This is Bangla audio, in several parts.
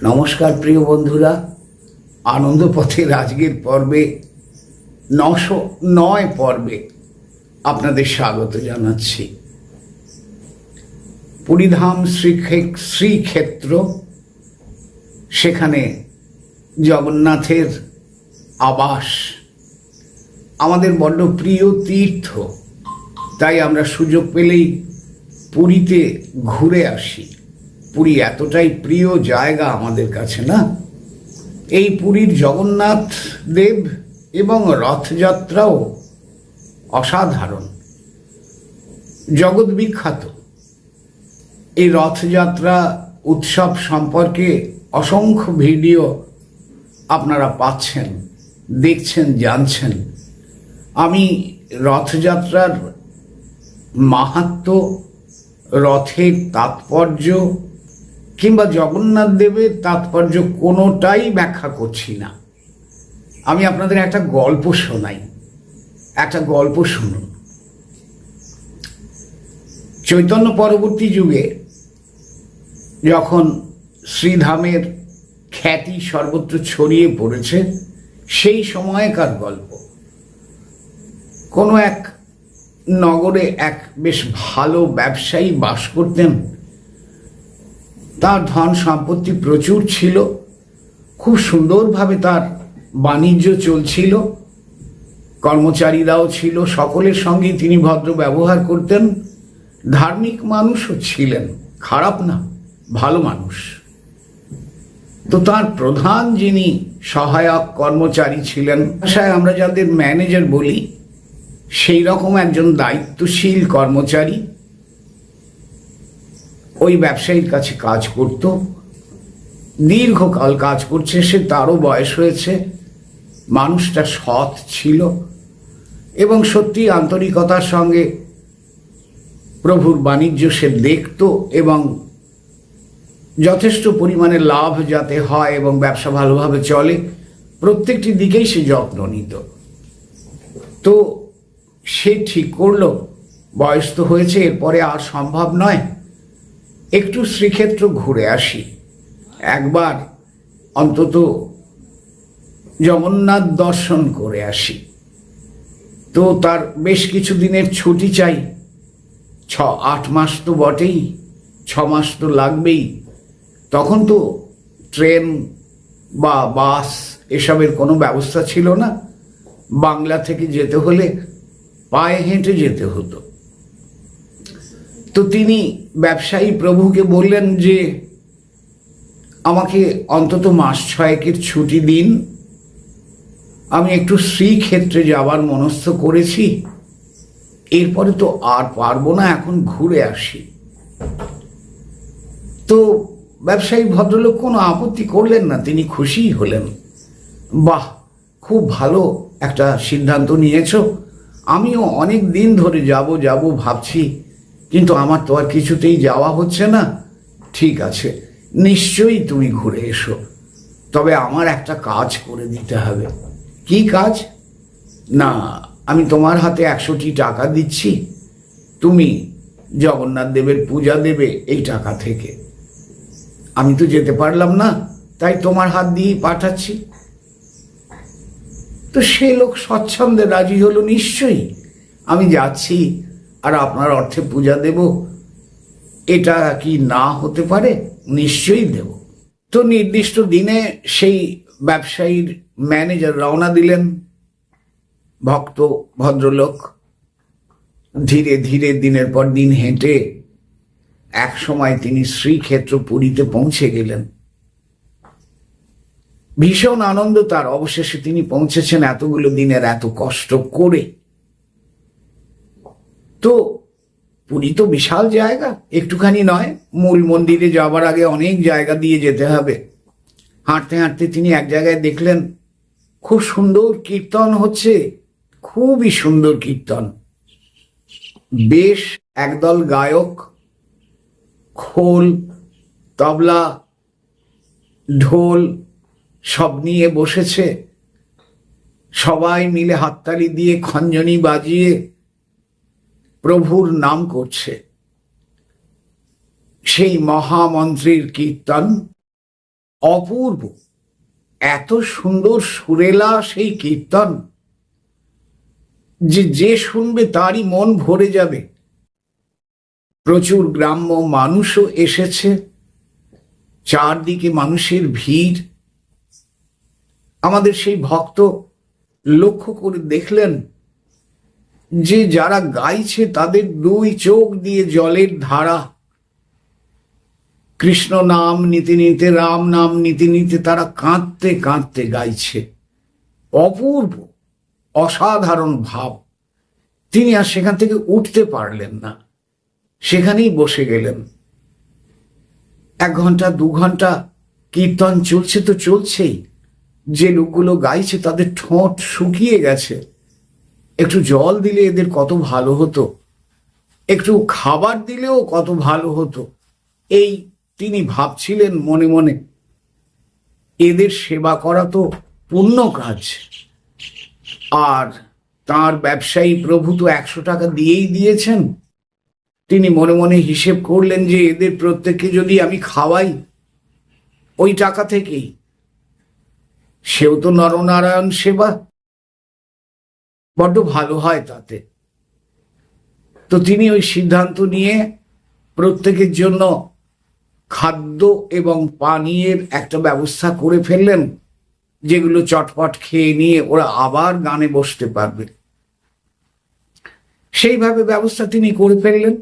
নমস্কার প্রিয় বন্ধুরা, আনন্দপথের আজকের পর্বে, নশো নয় পর্বে আপনাদের স্বাগত জানাচ্ছি। পুরীধাম শ্রীক্ষে- শ্রীক্ষেত্র, সেখানে জগন্নাথের আবাস। আমাদের বড্ড প্রিয় তীর্থ, তাই আমরা সুযোগ পেলেই পুরীতে ঘুরে আসি। পুরী এতটাই প্রিয় জায়গা আমাদের কাছে, না? এই পুরীর জগন্নাথ দেব এবং রথযাত্রাও অসাধারণ। জগৎ বিখ্যাত। এই রথযাত্রা উৎসব সম্পর্কে অসংখ্য ভিডিও আপনারা পাচ্ছেন, দেখছেন, জানছেন। আমি রথযাত্রার মাহাত্ম, রথের তাৎপর্য কিংবা জগন্নাথ দেবের তাৎপর্য কোনোটাই ব্যাখ্যা করছি না। আমি আপনাদের একটা গল্প শোনাই। একটা গল্প শুনুন। চৈতন্য পরবর্তী যুগে যখন শ্রীধামের খ্যাতি সর্বত্র ছড়িয়ে পড়েছে, সেই সময়কার গল্প। কোনো এক নগরে এক বেশ ভালো ব্যবসায়ী বাস করতেন। তার ধন সম্পত্তি প্রচুর ছিল। খুব সুন্দরভাবে তার বাণিজ্য চলছিল। কর্মচারীরাও ছিল, সকলের সঙ্গে তিনি ভদ্র ব্যবহার করতেন। ধার্মিক মানুষও ছিলেন, খারাপ না, ভালো মানুষ। তো তার প্রধান যিনি সহায়ক কর্মচারী ছিলেন, ভাষায় আমরা যাদের ম্যানেজার বলি, সেই রকম একজন দায়িত্বশীল কর্মচারী। ওই ব্যবসায়ীর কাছে কাজ করত। দীর্ঘকাল কাজ করছে, সে তারও বয়স হয়েছে। মানুষটা সৎ ছিল এবং সত্যি আন্তরিকতার সঙ্গে প্রভুর বাণিজ্য সে দেখত এবং যথেষ্ট পরিমাণে লাভ যাতে হয় এবং ব্যবসা ভালোভাবে চলে, প্রত্যেকটি দিকেই সে যত্ন নিত। তো সে ঠিক করল, বয়স তো হয়েছে, এরপরে আর সম্ভব নয়। একটু শ্রীক্ষেত্র ঘুরে আসি। একবার অন্তত জগন্নাথ দর্শন করে আসি। তো তার বেশ কিছু দিনের ছুটি চাই। ছ, আট মাস তো বটেই, ছ মাস তো লাগবেই। তখন তো ট্রেন বা বাস এসবের কোনো ব্যবস্থা ছিল না। বাংলা থেকে যেতে হলে পায়ে হেঁটে যেতে হতো। তো তিনি ব্যবসায়ী প্রভুকে বললেন যে, আমাকে অন্তত মাস ছয়েকের ছুটি দিন। আমি একটু শ্রীক্ষেত্রে যাবার মনস্থ করেছি। এরপরে তো আর পারব না, এখন ঘুরে আসি। তো ব্যবসায়ী ভদ্রলোক কোনো আপত্তি করলেন না, তিনি খুশিই হলেন। বাহ, খুব ভালো একটা সিদ্ধান্ত নিয়েছো। আমিও অনেক দিন ধরে যাব যাব ভাবছি। কিন্তু আমার তো আর কিছুতেই যাওয়া হচ্ছে না। ঠিক আছে, নিশ্চয়ই তুমি ঘুরে এসো। তবে আমার একটা কাজ করে দিতে হবে। কি কাজ? না, আমি তোমার হাতে একশোটি টাকা দিচ্ছি। তুমি জগন্নাথ দেবের পূজা দেবে এই টাকা থেকে। আমি তো যেতে পারলাম না, তাই তোমার হাত দিয়েই পাঠাচ্ছি। তো সে লোক স্বচ্ছন্দে রাজি হলো নিশ্চয়ই। আমি যাচ্ছি আর আপনার অর্থে পূজা দেব? এটা কি না হতে পারে? নিশ্চয়ই দেব। তো নির্দিষ্ট দিনে সেই ব্যবসায়ীর ম্যানেজার রওনা দিলেন। ভক্ত, ভদ্রলোক, ধীরে ধীরে দিনের পর দিন হেঁটে এক সময় তিনি শ্রীক্ষেত্র পুরীতে পৌঁছে গেলেন। ভীষণ আনন্দ তার। অবশেষে তিনি পৌঁছেছেন এতগুলো দিনের এত কষ্ট করে। তো পুরী তো বিশাল জায়গা। একটুখানি নয়, মূল মন্দিরে যাবার আগে অনেক জায়গা দিয়ে যেতে হবে। হাঁটতে হাঁটতে তিনি এক জায়গায় দেখলেন, খুব সুন্দর কীর্তন হচ্ছে, খুবই সুন্দর কীর্তন। বেশ একদল গায়ক, খোল, তবলা, ঢোল সব নিয়ে বসেছে। সবাই মিলে হাততালি দিয়ে খঞ্জনি বাজিয়ে প্রভুর নাম করছে। সেই মহামন্ত্রীর কীর্তন অপূর্ব। এত সুন্দর সুরেলা সেই কীর্তন যে যে শুনবে তারই মন ভরে যাবে। প্রচুর গ্রাম্য মানুষও এসেছে। চারদিকে মানুষের ভিড়। আমাদের সেই ভক্ত লক্ষ্য করে দেখলেন যে যারা গাইছে তাদের দুই চোখ দিয়ে জলের ধারা। কৃষ্ণ নাম নিতে নিতে, রাম নাম নিতে নিতে তারা কাঁদতে কাঁদতে গাইছে। অপূর্ব, অসাধারণ ভাব। তিনি আর সেখান থেকে উঠতে পারলেন না। সেখানেই বসে গেলেন। এক ঘণ্টা, দু ঘণ্টা কীর্তন চলছে তো চলছেই। যে লোকগুলো গাইছে তাদের ঠোঁট শুকিয়ে গেছে। একটু জল দিলে এদের কত ভালো হতো। একটু খাবার দিলেও কত ভালো হতো। এই তিনি ভাবছিলেন মনে মনে, এদের সেবা করা তো পুণ্য কাজ। আর তার ব্যবসায়ী প্রভু তো একশো টাকা দিয়েই দিয়েছেন। তিনি মনে মনে হিসেব করলেন যে এদের প্রত্যেককে যদি আমি খাওয়াই, ওই টাকা থেকেই। সেও তো নরনারায়ণ সেবা। বড্ড ভালো হয় তাতে। তো তিনি ওই সিদ্ধান্ত নিয়ে প্রত্যেকের জন্য খাদ্য এবং পানীয়ের একটা ব্যবস্থা করে ফেললেন, যেগুলো চটপট খেয়ে নিয়ে ওরা আবার গানে বসতে পারবে। সেইভাবে ব্যবস্থা তিনি করে ফেললেন।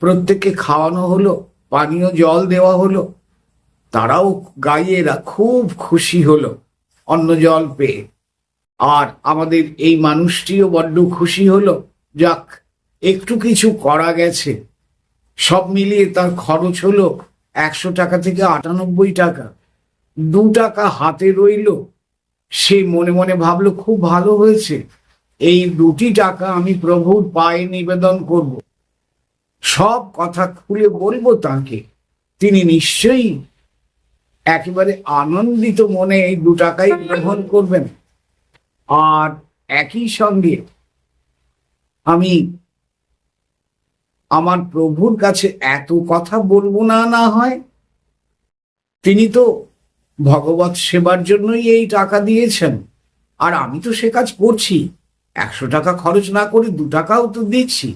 প্রত্যেককে খাওয়ানো হলো, পানীয় জল দেওয়া হলো। তারাও গাইয়েরা খুব খুশি হলো, অন্ন জল পেয়ে। আর আমাদের এই মানুষটিও বড্ড খুশি হলো। যাক, একটু কিছু করা গেছে। সব মিলিয়ে তার খরচ হলো একশো টাকা থেকে আটানব্বই টাকা। দু টাকা হাতে রইল। সে মনে মনে ভাবলো, খুব ভালো হয়েছে। এই দুটি টাকা আমি প্রভুর পায়ে নিবেদন করব। সব কথা খুলে বলব তাকে। তিনি নিশ্চয়ই একেবারে আনন্দিত মনে এই দু টাকাই গ্রহণ করবেন। আর একই সঙ্গে আমি আমার প্রভুর কাছে এত কথা বলব না না হয়। তিনি তো ভগবত সেবার জন্যই এই টাকা দিয়েছেন। আর আমি তো সে কাজ করছি। একশো টাকা খরচ না করে দু টাকাও তো দিচ্ছি।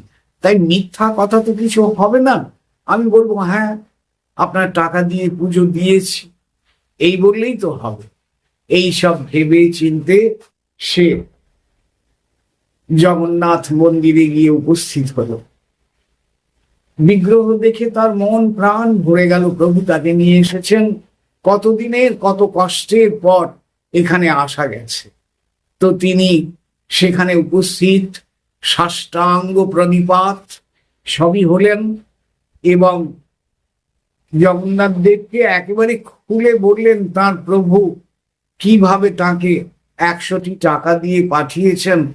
তাই মিথ্যা কথা তো কিছু হবে না। আমি বলব হ্যাঁ আপনার টাকা দিয়ে পুজো দিয়েছি। এই বললেই তো হবে। এই সব ভেবে চিনতে সে জগন্নাথ মন্দিরে গিয়ে উপস্থিত হলো। বিগ্রহ দেখে তার মন প্রাণ ভরে গেল, প্রভু তাকে নিয়ে এসেছেন। কতদিনের কত কষ্টের পর এখানে আসা গেছে। তো তিনি সেখানে উপস্থিত, সাষ্টাঙ্গ প্রণিপাত সবই হলেন এবং জগন্নাথ দেবকে একেবারে খুলে বললেন, তার প্রভু, কীভাবে তাকে একশোটি টাকা দিয়ে পাঠিয়েছেন।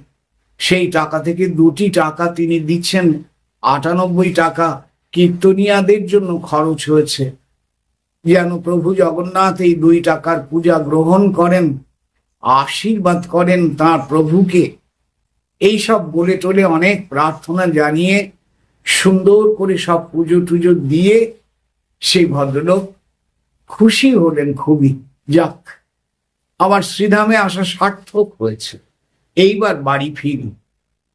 সেই টাকা থেকে দুটি টাকা তিনি দিচ্ছেন। আটানব্বই টাকা কীর্তনিয়াদের জন্য খরচ হয়েছে। যেন প্রভু জগন্নাথ এই দুই টাকার পূজা গ্রহণ করেন, আশীর্বাদ করেন তার প্রভুকে। এই সব বলে টলে অনেক প্রার্থনা জানিয়ে সুন্দর করে সব পুজো টুজো দিয়ে সেই ভদ্রলোক খুশি হলেন খুবই। যাক আমার শ্রীধামে আসা সার্থক হয়েছে। এইবার বাড়ি ফিরি,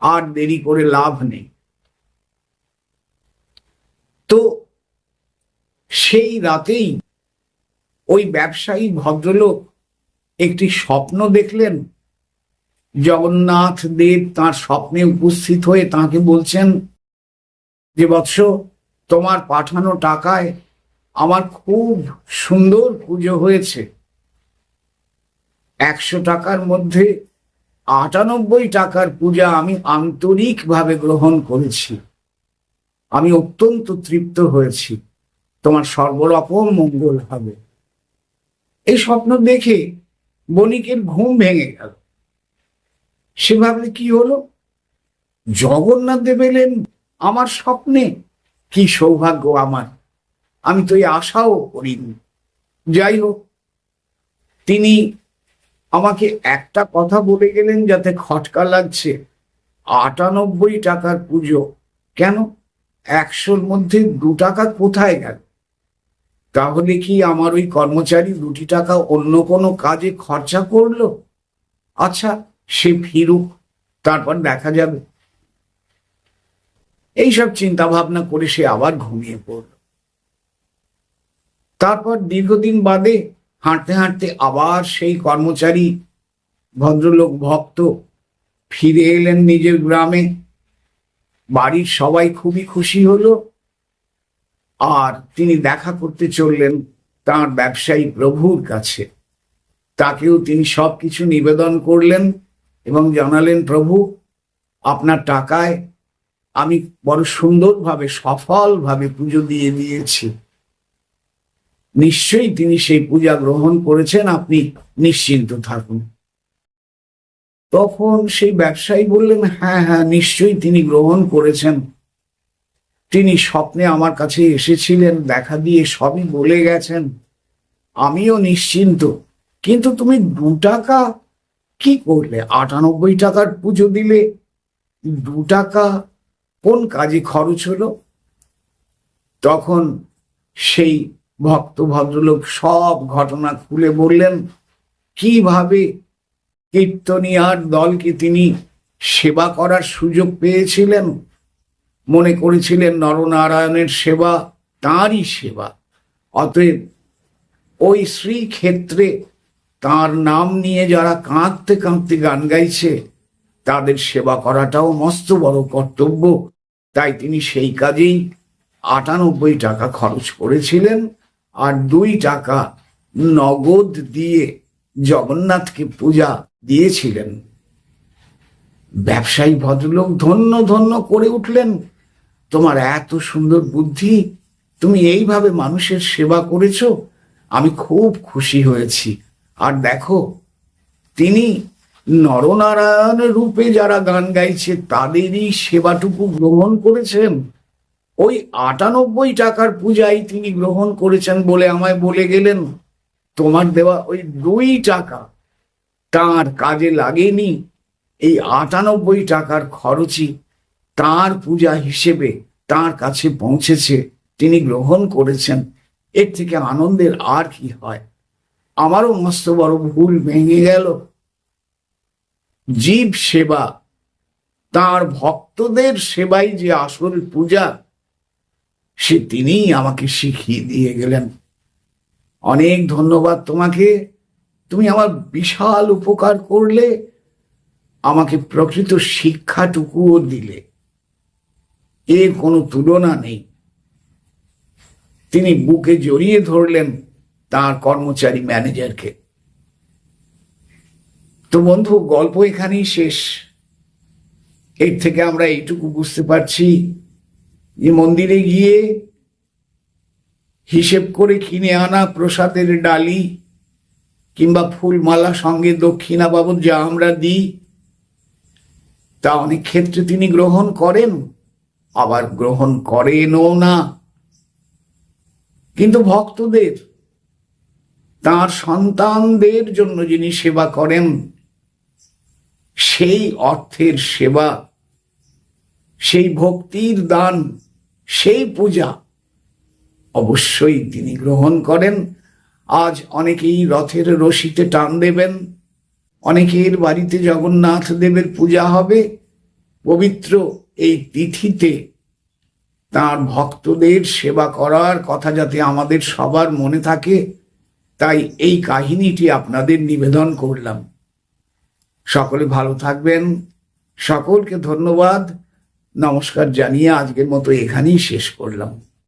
আর দেরি করে লাভ নেই। তো সেই রাতেই ওই ব্যবসায়ী ভদ্রলোক একটি স্বপ্ন দেখলেন। জগন্নাথ দেব তার স্বপ্নে উপস্থিত হয়ে তাকে বলছেন, যে বৎস, তোমার পাঠানো টাকায় আমার খুব সুন্দর পুজো হয়েছে। একশো টাকার মধ্যে আটানব্বই টাকার পূজা আমি আন্তরিকভাবে গ্রহণ করেছি। আমি অত্যন্ত তৃপ্ত হয়েছি। তোমার সর্বরকম মঙ্গল হবে। এই স্বপ্ন দেখে বণিকের ঘুম ভেঙে গেল। সে ভাবলে কি হলো? জগন্নাথ দেব এলেন আমার স্বপ্নে। কি সৌভাগ্য আমার। আমি তো এই আশাও করিনি। যাই হোক, তিনি আমাকে একটা কথা বলে গেলেন যাতে খটকা লাগছে। আটানব্বই টাকার পুজো। কেন? একশোর মধ্যে দু টাকা কোথায় গেল? তাহলে কি আমার ওই কর্মচারী দুটি টাকা অন্য কোনো কাজে খরচা করল? আচ্ছা সে ফিরুক, তারপর দেখা যাবে। এইসব চিন্তা ভাবনা করে সে আবার ঘুমিয়ে পড়ল। তারপর দীর্ঘদিন বাদে হাঁটতে হাঁটতে আবার সেই কর্মচারী, ভদ্রলোক, ভক্ত ফিরে এলেন নিজের গ্রামে। বাড়ির সবাই খুবই খুশি হলো আর তিনি দেখা করতে চললেন তার ব্যবসায়ী প্রভুর কাছে। তাকেও তিনি সব কিছু নিবেদন করলেন এবং জানালেন, প্রভু, আপনার টাকায় আমি বড় সুন্দরভাবে, সফলভাবে পুজো দিয়ে দিয়েছি। নিশ্চয়ই তিনি সেই পূজা গ্রহণ করেছেন, আপনি নিশ্চিন্ত থাকুন। তখন সেই ব্যবসায়ী বললেন হ্যাঁ হ্যাঁ নিশ্চয়ই তিনি গ্রহণ করেছেন। তিনি স্বপ্নে আমার কাছে এসেছিলেন, দেখা দিয়ে সবই বলে গেছেন। আমিও নিশ্চিন্ত। কিন্তু তুমি দু টাকা কি করলে? আটানব্বই টাকার পুজো দিলে। দু টাকা কোন কাজে খরচ হলো? তখন সেই ভক্ত, ভদ্রলোক সব ঘটনা খুলে বললেন, কীভাবে কীর্তনিয়ার দলকে তিনি সেবা করার সুযোগ পেয়েছিলেন? মনে করেছিলেন নরনারায়ণের সেবা তাঁরই সেবা। অতএব ওই শ্রীক্ষেত্রে তার নাম নিয়ে যারা কাঁদতে কাঁদতে গান গাইছে, তাদের সেবা করাটাও মস্ত বড় কর্তব্য। তাই তিনি সেই কাজেই আটানব্বই টাকা খরচ করেছিলেন। আর দুই টাকা নগদ দিয়ে জগন্নাথকে পূজা দিয়েছিলেন। ব্যবসায়ী ভদ্রলোক ধন্য ধন্য করে উঠলেন, তোমার এত সুন্দর বুদ্ধি, তুমি এইভাবে মানুষের সেবা করেছ, আমি খুব খুশি হয়েছি। আর দেখো, তিনি নরনারায়ণ রূপে যারা গান গাইছে, তাদেরই সেবাটুকু গ্রহণ করেছেন। ওই আটানব্বই টাকার পূজাই তিনি গ্রহণ করেছেন বলে আমায় বলে গেলেন। তোমার দেওয়া ওই দুই টাকা তার কাজে লাগেনি। এই আটানব্বই টাকার খরচই তার পূজা হিসেবে তার কাছে পৌঁছেছে, তিনি গ্রহণ করেছেন। এর থেকে আনন্দের আর কি হয়? আমারও মস্ত বড় ভুল ভেঙে গেল। জীব সেবা, তার ভক্তদের সেবাই যে আসল পূজা সে তিনিই আমাকে শিখিয়ে দিয়ে গেলেন। অনেক ধন্যবাদ তোমাকে। তুমি আমার বিশাল উপকার করলে, আমাকে প্রকৃত শিক্ষাটুকুও দিলে। এর কোনো তুলনা নেই। তিনি বুকে জড়িয়ে ধরলেন তার কর্মচারী ম্যানেজারকে। তো বন্ধু, গল্প এখানেই শেষ। এর থেকে আমরা এইটুকু বুঝতে পারছি যে মন্দিরে গিয়ে হিসেব করে কিনে আনা প্রসাদের ডালি কিংবা ফুলমালা সঙ্গে দক্ষিণা বাবদ যা আমরা দিই, তা অনেক ক্ষেত্রে তিনি গ্রহণ করেন, আবার গ্রহণ করেনও না। কিন্তু ভক্তদের, তার সন্তানদের জন্য যিনি সেবা করেন, সেই অর্থের সেবা, সেই ভক্তির দান সেই পূজা অবশ্যই তিনি গ্রহণ করেন। আজ অনেকেই রথের রশিতে টান দেবেন। অনেকের বাড়িতে জগন্নাথ দেবের পূজা হবে। পবিত্র এই তিথিতে তার ভক্তদের সেবা করার কথা যাতে আমাদের সবার মনে থাকে, তাই এই কাহিনীটি আপনাদের নিবেদন করলাম। সকলে ভালো থাকবেন। সকলকে ধন্যবাদ। নমস্কার জানিয়ে আজকের মতো এখানেই শেষ করলাম।